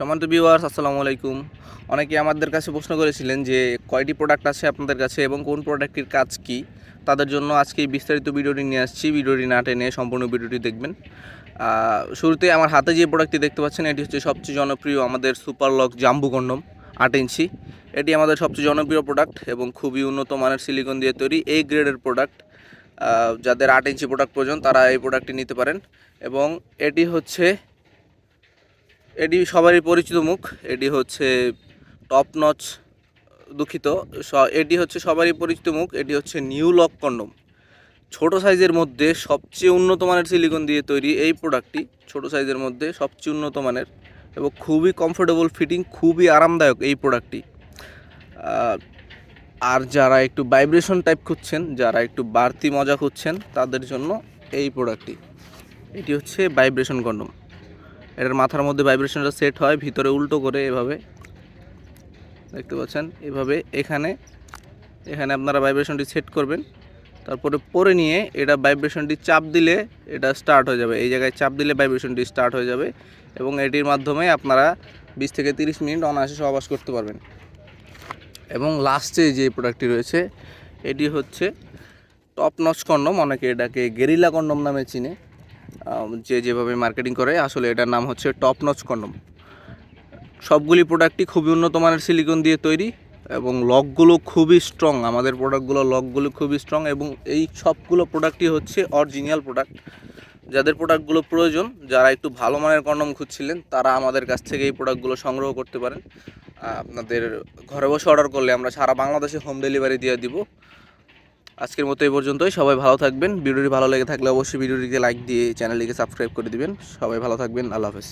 সম্মানিত ভিউয়ার্স আসসালামু আলাইকুম। অনেকে আমাদের কাছে প্রশ্ন করেছিলেন যে কয়টি প্রোডাক্ট আছে আপনাদের কাছে এবং কোন প্রোডাক্টটির কাজ কি? তাদের জন্য আজকে বিস্তারিত ভিডিওটি নিয়ে আসছি। ভিডিওটি না টেনে সম্পূর্ণ ভিডিওটি দেখবেন। শুরুতে আমার হাতে যে প্রোডাক্টটি দেখতে পাচ্ছেন, এটি হচ্ছে সবচেয়ে জনপ্রিয় আমাদের সুপার লক জাম্বু কন্ডম আট ইঞ্চি। এটি আমাদের সবচেয়ে জনপ্রিয় প্রোডাক্ট এবং খুবই উন্নত মানের সিলিকন দিয়ে তৈরি এই গ্রেডের প্রোডাক্ট যাদের আট ইঞ্চি প্রোডাক্ট প্রয়োজন, তারা এই প্রোডাক্টটি নিতে পারেন। এবং এটি হচ্ছে এটি সবারই পরিচিত মুখ এটি হচ্ছে টপ নচ দুঃখিত এটি হচ্ছে সবারই পরিচিত মুখ এটি হচ্ছে নিউ লক কন্ডম ছোট সাইজের মধ্যে সবচেয়ে উন্নত মানের সিলিকন দিয়ে তৈরি এই প্রোডাক্টটি ছোট সাইজের মধ্যে সবচেয়ে উন্নত মানের এবং খুবই কমফোর্টেবল ফিটিং খুবই আরামদায়ক এই প্রোডাক্টটি আর যারা একটু ভাইব্রেশন টাইপ খুঁজছেন, যারা একটু বাড়তি মজা খুঁজছেন, তাদের জন্য এই প্রোডাক্টটি এটি হচ্ছে ভাইব্রেশন কন্ডম এটার মাথার মধ্যে ভাইব্রেশনটা সেট হয়, ভিতরে উল্টো করে এভাবে। দেখতে পাচ্ছেন? এভাবে এখানে এখানে আপনারা ভাইব্রেশনটি সেট করবেন। তারপরে পরে নিয়ে এটা ভাইব্রেশনটি চাপ দিলে এটা স্টার্ট হয়ে যাবে। এই জায়গায় চাপ দিলে ভাইব্রেশনটি স্টার্ট হয়ে যাবে এবং এটির মাধ্যমে আপনারা বিশ থেকে তিরিশ মিনিট অনায়াসে সহবাস করতে পারবেন। এবং লাস্টে যে প্রোডাক্টটি রয়েছে, এটি হচ্ছে টপ নচ কন্ডম, অনেকে এটাকে গেরিলা কন্ডম নামে চিনে। যে যেভাবে মার্কেটিং করে, আসলে এটার নাম হচ্ছে টপ নচ কন্ডম সবগুলি প্রোডাক্টই খুবই উন্নত মানের সিলিকন দিয়ে তৈরি এবং লকগুলো খুবই স্ট্রং আমাদের প্রোডাক্টগুলো লকগুলো খুবই স্ট্রং এবং এই সবগুলো প্রোডাক্টই হচ্ছে অরিজিনাল প্রোডাক্ট যাদের প্রোডাক্টগুলো প্রয়োজন, যারা একটু ভালো মানের কন্ডম খুঁজছিলেন, তারা আমাদের কাছ থেকে এই প্রোডাক্টগুলো সংগ্রহ করতে পারেন। আপনাদের ঘরে বসে অর্ডার করলে আমরা সারা বাংলাদেশে হোম ডেলিভারি দিয়ে দিব। আজকের মতো এই পর্যন্তই। সবাই ভালো থাকবেন। ভিডিওটি ভালো লেগে থাকলে অবশ্যই ভিডিওটিকে লাইক দিয়ে চ্যানেলটিকে সাবস্ক্রাইব করে দিবেন। সবাই ভালো থাকবেন। আল্লাহ হাফেজ।